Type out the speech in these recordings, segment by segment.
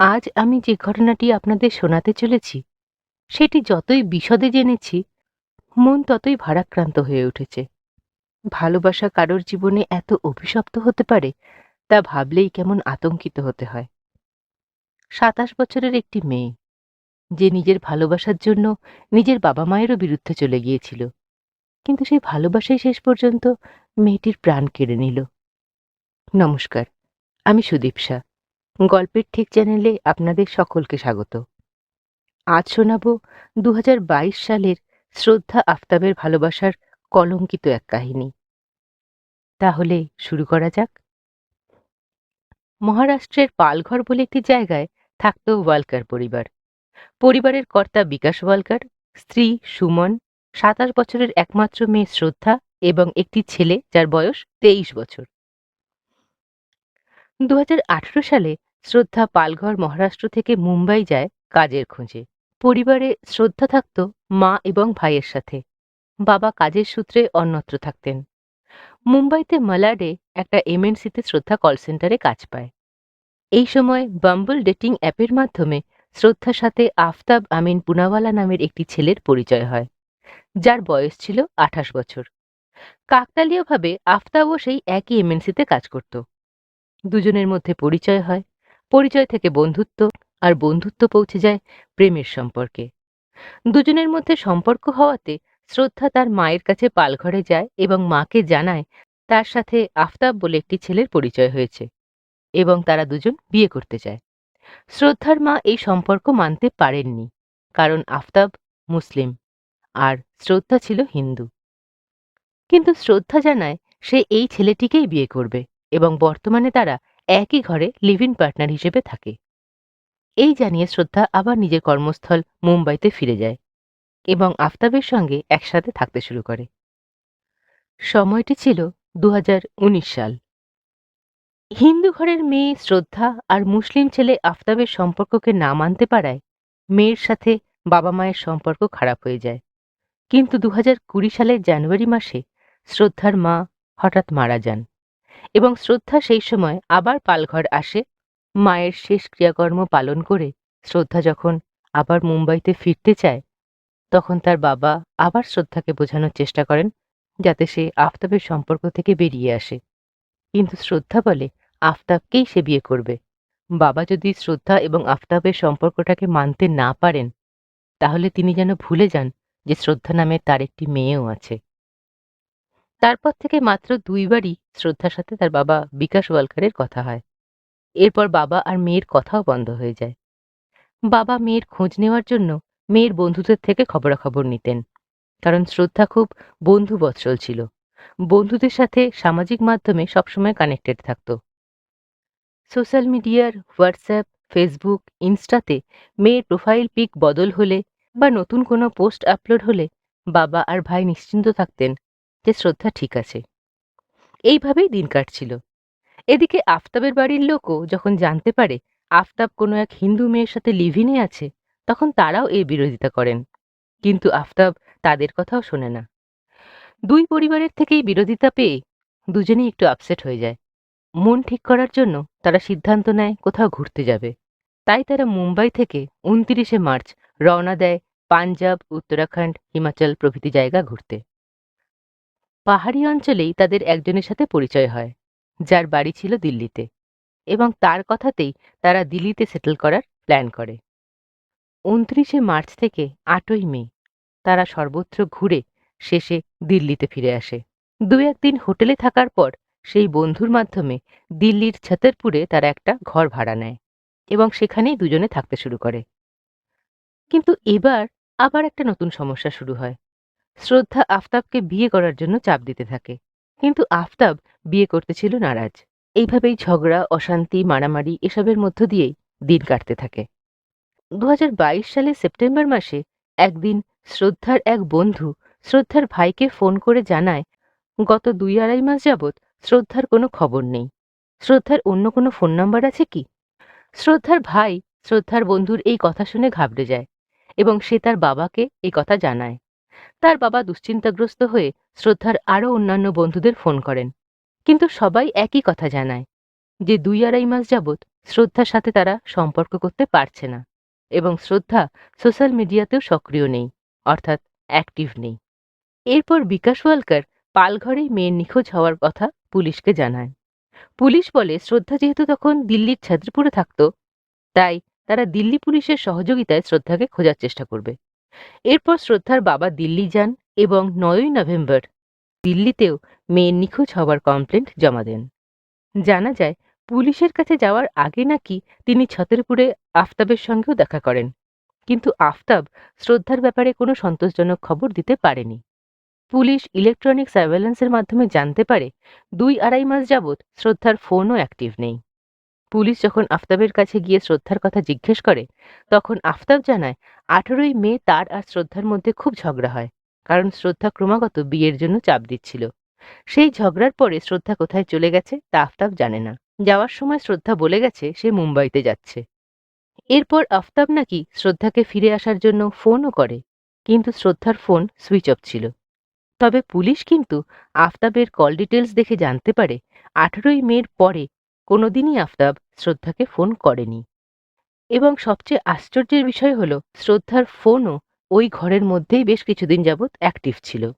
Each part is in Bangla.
আজ আমি যে ঘটনাটি আপনাদের শোনাতে চলেছি, সেটি যতই বিশদে জেনেছি, মন ততই ভারাক্রান্ত হয়ে উঠেছে। ভালোবাসা কারোর জীবনে এত অভিশপ্ত হতে পারে, তা ভাবলেই কেমন আতঙ্কিত হতে হয়। সাতাশ বছরের একটি মেয়ে, যে নিজের ভালোবাসার জন্য নিজের বাবা মায়েরও বিরুদ্ধে চলে গিয়েছিল, কিন্তু সেই ভালোবাসাই শেষ পর্যন্ত মেয়েটির প্রাণ কেড়ে নিল। নমস্কার, আমি সুদীপসা। গল্পের ঠিক চ্যানেলে আপনাদের সকলকে স্বাগত। আজ শোনাব দু হাজার বাইশ সালের শ্রদ্ধা আফতাবের ভালোবাসার কলঙ্কিত এক কাহিনী। তাহলে শুরু করা যাক। মহারাষ্ট্রের পালঘর বলে একটি জায়গায় থাকত ওয়ালকার পরিবার। পরিবারের কর্তা বিকাশ ওয়ালকার, স্ত্রী সুমন, সাতাশ বছরের একমাত্র মেয়ে শ্রদ্ধা এবং একটি ছেলে যার বয়স তেইশ বছর। দু হাজার আঠারো সালে শ্রদ্ধা পালঘর মহারাষ্ট্র থেকে মুম্বাই যায় কাজের খোঁজে। পরিবারে শ্রদ্ধা থাকত মা এবং ভাইয়ের সাথে। বাবা কাজের সূত্রে অন্যত্র থাকতেন। মুম্বাইতে মালাডে একটা এমএনসিতে শ্রদ্ধা কল সেন্টারে কাজ পায়। এই সময় বাম্বল ডেটিং অ্যাপের মাধ্যমে শ্রদ্ধার সাথে আফতাব আমিন পুনাওয়ালা নামের একটি ছেলের পরিচয় হয়, যার বয়স ছিল আঠাশ বছর। কাকতালীয়ভাবে আফতাবও সেই একই এমএনসিতে কাজ করত। দুজনের মধ্যে পরিচয় হয় পরিচয় থেকে বন্ধুত্ব আর বন্ধুত্ব পৌঁছে যায় প্রেমের সম্পর্কে। দুজনের মধ্যে সম্পর্ক হওয়াতে শ্রদ্ধা তার মায়ের কাছে পালঘরে যায় এবং মাকে জানায় তার সাথে আফতাব বলে একটি ছেলের পরিচয় হয়েছে এবং তারা দুজন বিয়ে করতে চায় শ্রদ্ধার মা এই সম্পর্ক মানতে পারেননি কারণ আফতাব মুসলিম আর শ্রদ্ধা ছিল হিন্দু। কিন্তু শ্রদ্ধা জানায় সে এই ছেলেটিকেই বিয়ে করবে এবং বর্তমানে তারা একই ঘরে লিভ ইন পার্টনার হিসেবে থাকে। এই জানিয়ে শ্রদ্ধা আবার নিজের কর্মস্থল মুম্বাইতে ফিরে যায় এবং আফতাবের সঙ্গে একসাথে থাকতে শুরু করে। সময়টি ছিল দু হাজার উনিশ সাল। হিন্দু ঘরের মেয়ে শ্রদ্ধা আর মুসলিম ছেলে আফতাবের সম্পর্ককে না মানতে পারায় মেয়ের সাথে বাবা মায়ের সম্পর্ক খারাপ হয়ে যায়। কিন্তু দু সালের জানুয়ারি মাসে শ্রদ্ধার মা হঠাৎ মারা যান। এবং শ্রদ্ধা সেই সময় আবার পালঘর আসে। মায়ের শেষ ক্রিয়াকর্ম পালন করে শ্রদ্ধা যখন আবার মুম্বাইতে ফিরতে চায়, তখন তার বাবা আবার শ্রদ্ধাকে বোঝানোর চেষ্টা করেন যাতে সে আফতাবের সম্পর্ক থেকে বেরিয়ে আসে। কিন্তু শ্রদ্ধা বলে, আফতাবকেই সে বিয়ে করবে। বাবা যদি শ্রদ্ধা এবং আফতাবের সম্পর্কটাকে মানতে না পারেন, তাহলে তিনি যেন ভুলে যান যে শ্রদ্ধা নামে তার একটি মেয়েও আছে। তারপর থেকে মাত্র দুইবারই শ্রদ্ধার সাথে তার বাবা বিকাশ ওয়ালকারের কথা হয়। এরপর বাবা আর মেয়ের কথাও বন্ধ হয়ে যায়। বাবা মেয়ের খোঁজ নেওয়ার জন্য মেয়ের বন্ধুদের থেকে খবরাখবর নিতেন। কারণ শ্রদ্ধা খুব বন্ধু বৎসল ছিল। বন্ধুদের সাথে সামাজিক মাধ্যমে সবসময় কানেক্টেড থাকত। সোশ্যাল মিডিয়ার হোয়াটসঅ্যাপ, ফেসবুক, ইনস্টাতে মেয়ের প্রোফাইল পিক বদল হলে বা নতুন কোনো পোস্ট আপলোড হলে বাবা আর ভাই নিশ্চিন্ত থাকতেন যে শ্রদ্ধা ঠিক আছে। এইভাবেই দিন কাটছিল। এদিকে আফতাবের বাড়ির লোকও যখন জানতে পারে আফতাব কোনো এক হিন্দু মেয়ের সাথে লিভিনে আছে, তখন তারাও এর বিরোধিতা করেন। কিন্তু আফতাব তাদের কথাও শোনে না। দুই পরিবারের থেকেই বিরোধিতা পেয়ে দুজনেই একটু আপসেট হয়ে যায়। মন ঠিক করার জন্য তারা সিদ্ধান্ত নেয় কোথাও ঘুরতে যাবে। তাই তারা মুম্বাই থেকে উনতিরিশে মার্চ রওনা দেয় পাঞ্জাব, উত্তরাখণ্ড, হিমাচল প্রভৃতি জায়গা ঘুরতে। পাহাড়ি অঞ্চলেই তাদের একজনের সাথে পরিচয় হয়, যার বাড়ি ছিল দিল্লিতে এবং তার কথাতেই তারা দিল্লিতে সেটেল করার প্ল্যান করে। উনত্রিশে মার্চ থেকে আটই মে তারা সর্বত্র ঘুরে শেষে দিল্লিতে ফিরে আসে। দু একদিন হোটেলে থাকার পর সেই বন্ধুর মাধ্যমে দিল্লির ছতরপুরে তারা একটা ঘর ভাড়া নেয় এবং সেখানেই দুজনে থাকতে শুরু করে। কিন্তু এবার আবার একটা নতুন সমস্যা শুরু হয়। শ্রদ্ধা আফতাবকে বিয়ে করার জন্য চাপ দিতে থাকে। কিন্তু আফতাব বিয়ে করতে ছিল নারাজ। এইভাবেই ঝগড়া, অশান্তি, মারামারি এসবের মধ্য দিয়েই দিন কাটতে থাকে। দু সালে সেপ্টেম্বর মাসে একদিন শ্রদ্ধার এক বন্ধু শ্রদ্ধার ভাইকে ফোন করে জানায়, গত দুই আড়াই মাস যাবৎ শ্রদ্ধার কোনো খবর নেই। শ্রদ্ধার অন্য কোনো ফোন নাম্বার আছে কি? শ্রদ্ধার ভাই শ্রদ্ধার বন্ধুর এই কথা শুনে ঘাবড়ে যায় এবং সে তার বাবাকে এই কথা জানায়। তার বাবা দুশ্চিন্তাগ্রস্ত হয়ে শ্রদ্ধার আরও অন্যান্য বন্ধুদের ফোন করেন। কিন্তু সবাই একই কথা জানায় যে দুই আড়াই মাস যাবৎ শ্রদ্ধার সাথে তারা সম্পর্ক করতে পারছে না এবং শ্রদ্ধা সোশ্যাল মিডিয়াতেও সক্রিয় নেই, অর্থাৎ অ্যাক্টিভ নেই। এরপর বিকাশ ওয়ালকার পালঘরেই মেয়ের নিখোঁজ হওয়ার কথা পুলিশকে জানায়। পুলিশ বলে, শ্রদ্ধা যেহেতু তখন দিল্লির ছাত্রপুরে থাকত, তাই তারা দিল্লি পুলিশের সহযোগিতায় শ্রদ্ধাকে খোঁজার চেষ্টা করবে। এরপর শ্রদ্ধার বাবা দিল্লি যান এবং নয়ই নভেম্বর দিল্লিতেও মেয়ের নিখোঁজ হওয়ার কমপ্লেন্ট জমা দেন। জানা যায়, পুলিশের কাছে যাওয়ার আগে নাকি তিনি ছতরপুরে আফতাবের সঙ্গেও দেখা করেন, কিন্তু আফতাব শ্রদ্ধার ব্যাপারে কোনো সন্তোষজনক খবর দিতে পারেনি। পুলিশ ইলেকট্রনিক সার্ভেলেন্সের মাধ্যমে জানতে পারে, দুই আড়াই মাস যাবৎ শ্রদ্ধার ফোনও অ্যাক্টিভ নেই। পুলিশ যখন আফতাবের কাছে গিয়ে শ্রদ্ধার কথা জিজ্ঞেস করে, তখন আফতাব জানায়, আঠেরোই মে তার আর শ্রদ্ধার মধ্যে খুব ঝগড়া হয়, কারণ শ্রদ্ধা ক্রমাগত বিয়ের জন্য চাপ দিচ্ছিল। সেই ঝগড়ার পরে শ্রদ্ধা কোথায় চলে গেছে তা আফতাব জানে না। যাওয়ার সময় শ্রদ্ধা বলে গেছে সে মুম্বাইতে যাচ্ছে। এরপর আফতাব নাকি শ্রদ্ধাকে ফিরে আসার জন্য ফোনও করে, কিন্তু শ্রদ্ধার ফোন সুইচ অফ ছিল। তবে পুলিশ কিন্তু আফতাবের কল ডিটেলস দেখে জানতে পারে, আঠেরোই মের পরে কোনোদিনই আফতাব শ্রদ্ধাকে ফোন করেনি। এবং সবচেয়ে আশ্চর্যের বিষয় হলো, শ্রদ্ধার ফোনও ওই ঘরের মধ্যেই বেশ কিছুদিন যাবৎ অ্যাক্টিভ ছিল।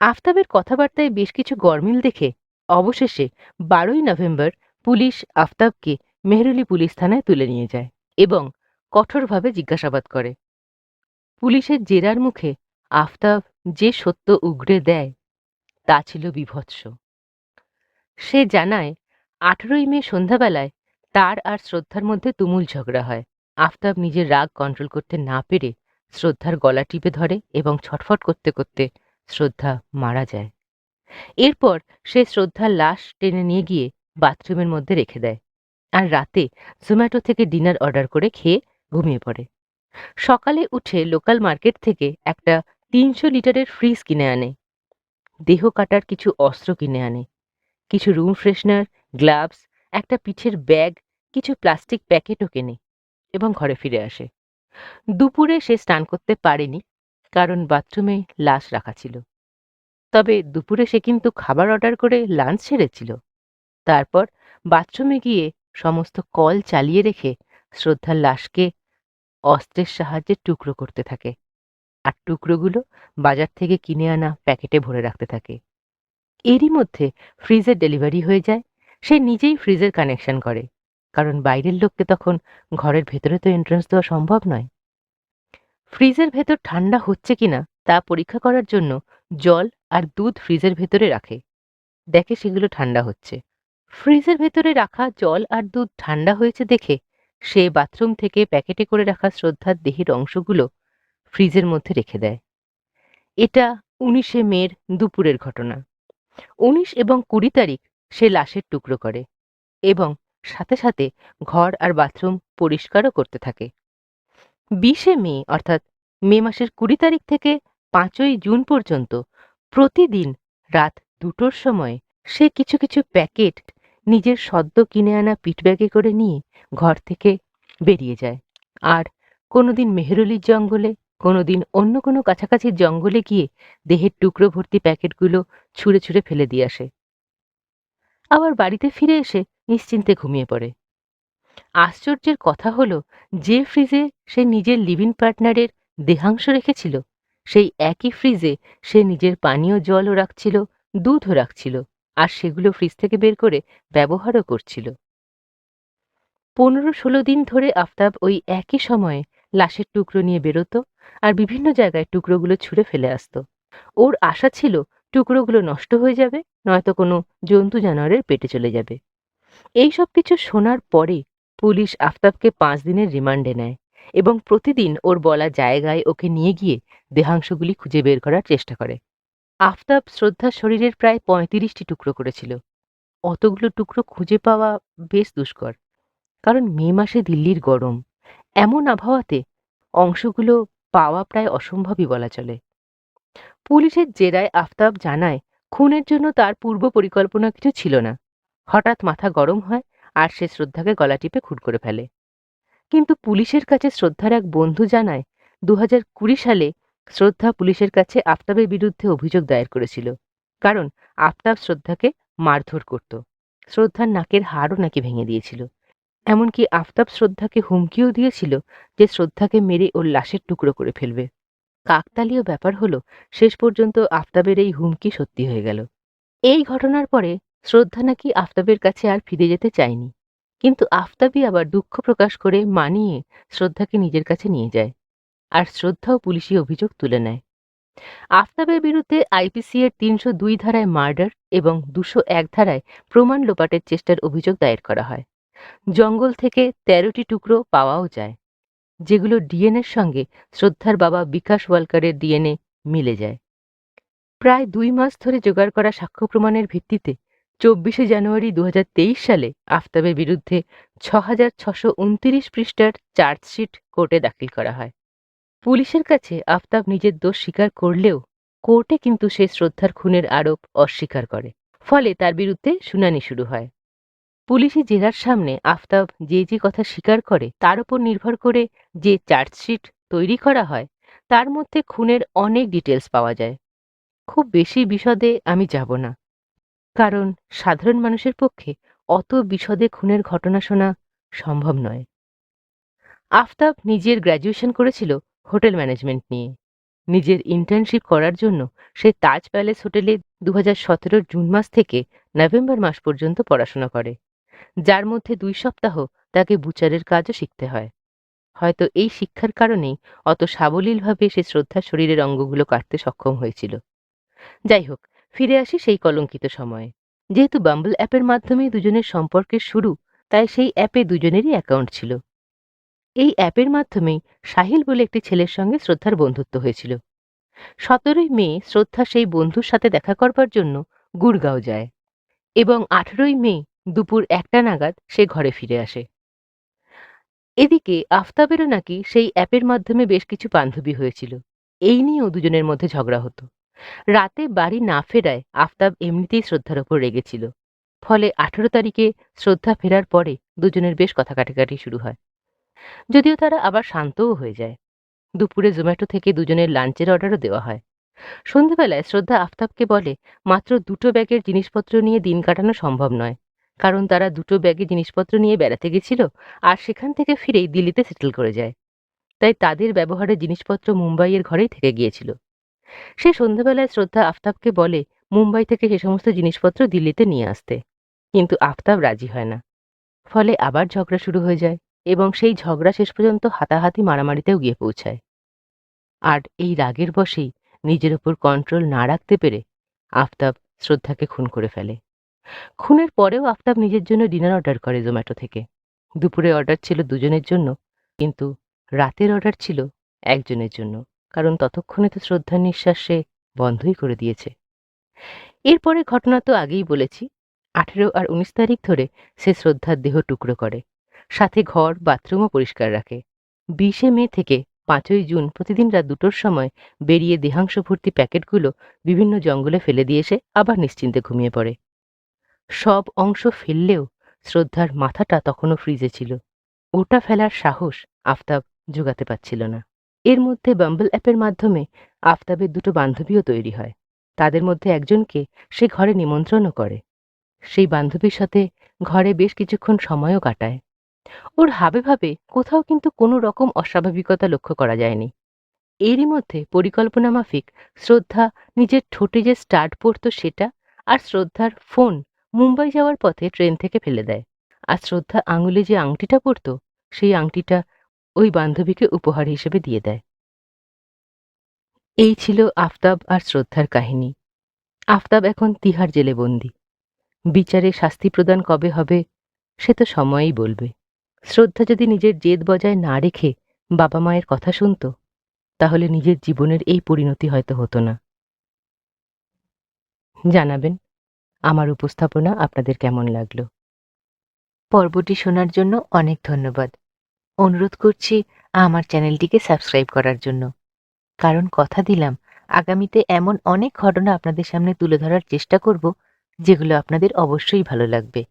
আফতাবের কথাবার্তায় বেশ কিছু গরমিল দেখে অবশেষে বারোই নভেম্বর পুলিশ আফতাবকে মেহরুলি পুলিশ থানায় তুলে নিয়ে যায় এবং কঠোরভাবে জিজ্ঞাসাবাদ করে। পুলিশের জেরার মুখে আফতাব যে সত্য উগড়ে দেয় তা ছিল বিভৎস। সে জানায় আঠেরোই মে সন্ধ্যাবেলায় তার আর শ্রদ্ধার মধ্যে তুমুল ঝগড়া হয়। আফতাব নিজের রাগ কন্ট্রোল করতে না পেরে শ্রদ্ধার গলা টিপে ধরে এবং ছটফট করতে করতে শ্রদ্ধা মারা যায়। এরপর সে শ্রদ্ধার লাশ টেনে নিয়ে গিয়ে বাথরুমের মধ্যে রেখে দেয় আর রাতে জোম্যাটো থেকে ডিনার অর্ডার করে খেয়ে ঘুমিয়ে পড়ে। সকালে উঠে লোকাল মার্কেট থেকে একটা তিনশো লিটারের ফ্রিজ কিনে আনে। দেহ কাটার কিছু অস্ত্র কিনে আনে। কিছু রুম ফ্রেশনার গ্লাভস, একটা পিঠের ব্যাগ, কিছু প্লাস্টিক প্যাকেটও কেনে এবং ঘরে ফিরে আসে। দুপুরে সে স্নান করতে পারেনি, কারণ বাথরুমে লাশ রাখা ছিল। তবে দুপুরে সে কিন্তু খাবার অর্ডার করে লাঞ্চ সেরেছিল। তারপর বাথরুমে গিয়ে সমস্ত কল চালিয়ে রেখে শ্রদ্ধার লাশকে অস্ত্রের সাহায্যে টুকরো করতে থাকে আর টুকরোগুলো বাজার থেকে কিনে আনা প্যাকেটে ভরে রাখতে থাকে। এরই মধ্যে ফ্রিজের ডেলিভারি হয়ে যায় সে নিজেই ফ্রিজের কানেকশন করে। কারণ বাইরের লোককে তখন ঘরের ভেতরে তো এন্ট্রান্স দেওয়া সম্ভব নয়। ফ্রিজের ভেতর ঠান্ডা হচ্ছে কিনা তা পরীক্ষা করার জন্য জল আর দুধ ফ্রিজের ভেতরে রাখে। দেখে সেগুলো ঠান্ডা হচ্ছে। ফ্রিজের ভেতরে রাখা জল আর দুধ ঠান্ডা হয়েছে দেখে সে বাথরুম থেকে প্যাকেটে করে রাখা শ্রদ্ধার দেহের অংশগুলো ফ্রিজের মধ্যে রেখে দেয়। এটা উনিশে মের দুপুরের ঘটনা। উনিশ এবং কুড়ি তারিখ সে লাশের টুকরো করে এবং সাথে সাথে ঘর আর বাথরুম পরিষ্কারও করতে থাকে। বিশে মে, অর্থাৎ মে মাসের কুড়ি তারিখ থেকে পাঁচই জুন পর্যন্ত প্রতিদিন রাত দুটোর সময় সে কিছু কিছু প্যাকেট নিজের সদ্য কিনে আনা পিঠব্যাগে করে নিয়ে ঘর থেকে বেরিয়ে যায়। আর কোনোদিন মেহরুলির জঙ্গলে, কোনোদিন অন্য কোনো কাছাকাছি জঙ্গলে গিয়ে দেহের টুকরো ভর্তি প্যাকেটগুলো ছুঁড়ে ছুঁড়ে ফেলে দিয়ে আসে। আবার বাড়িতে ফিরে এসে নিশ্চিন্তে ঘুমিয়ে পড়ে। আশ্চর্যের কথা হলো, যে ফ্রিজে সে নিজের লিভিং পার্টনারের দেহাংশ রেখেছিল, সেই একই ফ্রিজে সে নিজের পানীয় জলও রাখছিল, দুধও রাখছিল, আর সেগুলো ফ্রিজ থেকে বের করে ব্যবহারও করছিল। পনেরো ষোলো দিন ধরে আফতাব ওই একই সময়ে লাশের টুকরো নিয়ে বেরোতো আর বিভিন্ন জায়গায় টুকরোগুলো ছুঁড়ে ফেলে আসত। ওর আশা ছিল টুকরোগুলো নষ্ট হয়ে যাবে, নয়তো কোনো জন্তু জানোয়ারের পেটে চলে যাবে। এই সব কিছু শোনার পরে পুলিশ আফতাবকে পাঁচ দিনের রিমান্ডে নেয় এবং প্রতিদিন ওর বলা জায়গায় ওকে নিয়ে গিয়ে দেহাংশগুলি খুঁজে বের করার চেষ্টা করে। আফতাব শ্রদ্ধার শরীরের প্রায় পঁয়ত্রিশটি টুকরো করেছিল। অতগুলো টুকরো খুঁজে পাওয়া বেশ দুষ্কর, কারণ মে মাসে দিল্লির গরম। এমন আবহাওয়াতে অংশগুলো পাওয়া প্রায় অসম্ভবই বলা চলে। পুলিশের জেরায় আফতাব জানায়, খুনের জন্য তার পূর্ব পরিকল্পনা কিছু ছিল না। হঠাৎ মাথা গরম হয় আর সে শ্রদ্ধাকে গলা টিপে খুন করে ফেলে। কিন্তু পুলিশের কাছে শ্রদ্ধার এক বন্ধু জানায় দু সালে শ্রদ্ধা পুলিশের কাছে আফতাবের বিরুদ্ধে অভিযোগ দায়ের করেছিল। কারণ আফতাব শ্রদ্ধাকে মারধর করত। শ্রদ্ধার নাকের হাড়ও নাকি ভেঙে দিয়েছিল। এমনকি আফতাব শ্রদ্ধাকে হুমকিও দিয়েছিল যে শ্রদ্ধাকে মেরে ওর লাশের টুকরো করে ফেলবে। কাকতালীয় ব্যাপার হলো, শেষ পর্যন্ত আফতাবের এই হুমকি সত্যি হয়ে গেল। এই ঘটনার পরে শ্রদ্ধা নাকি আফতাবের কাছে আর ফিরে যেতে চায়নি। কিন্তু আফতাবই আবার দুঃখ প্রকাশ করে মানিয়ে শ্রদ্ধাকে নিজের কাছে নিয়ে যায় আর শ্রদ্ধাও পুলিশি অভিযোগ তুলে নেয়। আফতাবের বিরুদ্ধে আইপিসি এর তিনশো দুই ধারায় মার্ডার এবং দুশো এক ধারায় প্রমাণ লোপাটের চেষ্টার অভিযোগ দায়ের করা হয়। জঙ্গল থেকে তেরোটি টুকরো পাওয়াও যায়। যেগুলো ডিএনএর সঙ্গে শ্রদ্ধার বাবা বিকাশ ওয়ালকারের ডিএনএ মিলে যায়। প্রায় দুই মাস ধরে জোগাড় করা সাক্ষ্য প্রমাণের ভিত্তিতে চব্বিশে জানুয়ারি দু হাজার তেইশ সালে আফতাবের বিরুদ্ধে ছ হাজার ছশো উনতিরিশ পৃষ্ঠার চার্জশিট কোর্টে দাখিল করা হয়। পুলিশের কাছে আফতাব নিজের দোষ স্বীকার করলেও কোর্টে কিন্তু সে শ্রদ্ধার খুনের আরোপ অস্বীকার করে। ফলে তার বিরুদ্ধে শুনানি শুরু হয়। পুলিশি জেরার সামনে আফতাব যে যে কথা স্বীকার করে তার উপর নির্ভর করে যে চার্জশিট তৈরি করা হয়, তার মধ্যে খুনের অনেক ডিটেলস পাওয়া যায়। খুব বেশি বিশদে আমি যাব না। কারণ সাধারণ মানুষের পক্ষে অত বিশদে খুনের ঘটনা শোনা সম্ভব নয়। আফতাব নিজের গ্র্যাজুয়েশন করেছিল হোটেল ম্যানেজমেন্ট নিয়ে। নিজের ইন্টার্নশিপ করার জন্য সে তাজ প্যালেস হোটেলে দু হাজার জুন মাস থেকে নভেম্বর মাস পর্যন্ত পড়াশোনা করে। যার মধ্যে দুই সপ্তাহ তাকে বুচারের কাজও শিখতে হয়। হয়তো এই শিক্ষার কারণেই অত সাবলীলভাবে সে শ্রদ্ধা শরীরের অঙ্গগুলো কাটতে সক্ষম হয়েছিল। যাই হোক, ফিরে আসি সেই কলঙ্কিত সময়ে। যেহেতু বাম্বল অ্যাপের মাধ্যমে দুজনের সম্পর্কের শুরু, তাই সেই অ্যাপে দুজনেরই অ্যাকাউন্ট ছিল। এই অ্যাপের মাধ্যমেই সাহিল বলে একটি ছেলের সঙ্গে শ্রদ্ধার বন্ধুত্ব হয়েছিল। সতেরোই মে শ্রদ্ধা সেই বন্ধুর সাথে দেখা করবার জন্য গুড়গাঁও যায় এবং আঠেরোই মে দুপুর একটা নাগাদ সে ঘরে ফিরে আসে। এদিকে আফতাবেরও নাকি সেই অ্যাপের মাধ্যমে বেশ কিছু বান্ধবী হয়েছিল। এই নিয়েও দুজনের মধ্যে ঝগড়া হতো। রাতে বাড়ি না ফেরায় আফতাব এমনিতেই শ্রদ্ধার ওপর রেগেছিল। ফলে আঠেরো তারিখে শ্রদ্ধা ফেরার পরে দুজনের বেশ কথা কাটাকাটি শুরু হয়। যদিও তারা আবার শান্তও হয়ে যায়। দুপুরে জোম্যাটো থেকে দুজনের লাঞ্চের অর্ডারও দেওয়া হয়। সন্ধেবেলায় শ্রদ্ধা আফতাবকে বলে, মাত্র দুটো ব্যাগের জিনিসপত্র নিয়ে দিন কাটানো সম্ভব নয়। কারণ তারা দুটো ব্যাগে জিনিসপত্র নিয়ে বেড়াতে গেছিল আর সেখান থেকে ফিরেই দিল্লিতে সেটেল করে যায়। তাই তাদের ব্যবহারের জিনিসপত্র মুম্বাইয়ের ঘরেই থেকে গিয়েছিল। সে সন্ধ্যাবেলায় শ্রদ্ধা আফতাবকে বলে, মুম্বাই থেকে সে সমস্ত জিনিসপত্র দিল্লিতে নিয়ে আসতে। কিন্তু আফতাব রাজি হয় না। ফলে আবার ঝগড়া শুরু হয়ে যায় এবং সেই ঝগড়া শেষ পর্যন্ত হাতাহাতি মারামারিতেও গিয়ে পৌঁছায়। আর এই রাগের বশেই নিজের ওপর কন্ট্রোল না রাখতে পেরে আফতাব শ্রদ্ধাকে খুন করে ফেলে। খুনের পরেও আফতাব নিজের জন্য ডিনার অর্ডার করে জোম্যাটো থেকে। দুপুরে অর্ডার ছিল দুজনের জন্য, কিন্তু রাতের অর্ডার ছিল একজনের জন্য, কারণ ততক্ষণে তো শ্রদ্ধার নিঃশ্বাস সে বন্ধই করে দিয়েছে। এরপরে ঘটনা তো আগেই বলেছি, আঠেরো আর উনিশ তারিখ ধরে সে শ্রদ্ধার দেহ টুকরো করে, সাথে ঘর, বাথরুমও পরিষ্কার রাখে। বিশে মে থেকে পাঁচই জুন প্রতিদিন রাত দুটোর সময় বেরিয়ে দেহাংশ ভর্তি প্যাকেটগুলো বিভিন্ন জঙ্গলে ফেলে দিয়ে এসে আবার নিশ্চিন্তে ঘুমিয়ে পড়ে। সব অংশ ফেললেও শ্রদ্ধার মাথাটা তখনও ফ্রিজে ছিল। ওটা ফেলার সাহস আফতাব জোগাতে পারছিল না। এর মধ্যে বাম্বল অ্যাপের মাধ্যমে আফতাবের দুটো বান্ধবীও তৈরি হয়। তাদের মধ্যে একজনকে সে ঘরে নিমন্ত্রণও করে। সেই বান্ধবীর সাথে ঘরে বেশ কিছুক্ষণ সময়ও কাটায়। ওর হাবে ভাবে কোথাও কিন্তু কোনো রকম অস্বাভাবিকতা লক্ষ্য করা যায়নি। এরই মধ্যে পরিকল্পনা মাফিক শ্রদ্ধা নিজের ঠোঁটে যে স্টার্ট পড়তো সেটা আর শ্রদ্ধার ফোন মুম্বাই যাওয়ার পথে ট্রেন থেকে ফেলে দেয়। আর শ্রদ্ধা আঙুলে যে আংটিটা পরতো, সেই আংটিটা ওই বান্ধবীকে উপহার হিসেবে দিয়ে দেয়। এই ছিল আফতাব আর শ্রদ্ধার কাহিনী। আফতাব এখন তিহার জেলে বন্দি। বিচারে শাস্তি প্রদান কবে হবে, সে তো সময়ই বলবে। শ্রদ্ধা যদি নিজের জেদ বজায় না রেখে বাবা মায়ের কথা শুনত, তাহলে নিজের জীবনের এই পরিণতি হয়তো হতো না। জানাবেন আমার উপস্থাপনা আপনাদের কেমন লাগল? পর্বটি শোনার জন্য অনেক ধন্যবাদ। অনুরোধ করছি আমার চ্যানেলটিকে সাবস্ক্রাইব করার জন্য। কারণ কথা দিলাম, আগামীতে এমন অনেক ঘটনা আপনাদের সামনে তুলে ধরার চেষ্টা করব, যেগুলো আপনাদের অবশ্যই ভালো লাগবে।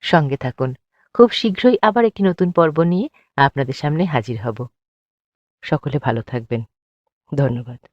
সঙ্গে থাকুন, খুব শীঘ্রই আবার একটি নতুন পর্ব নিয়ে আপনাদের সামনে হাজির হব। সকলে ভালো থাকবেন। ধন্যবাদ।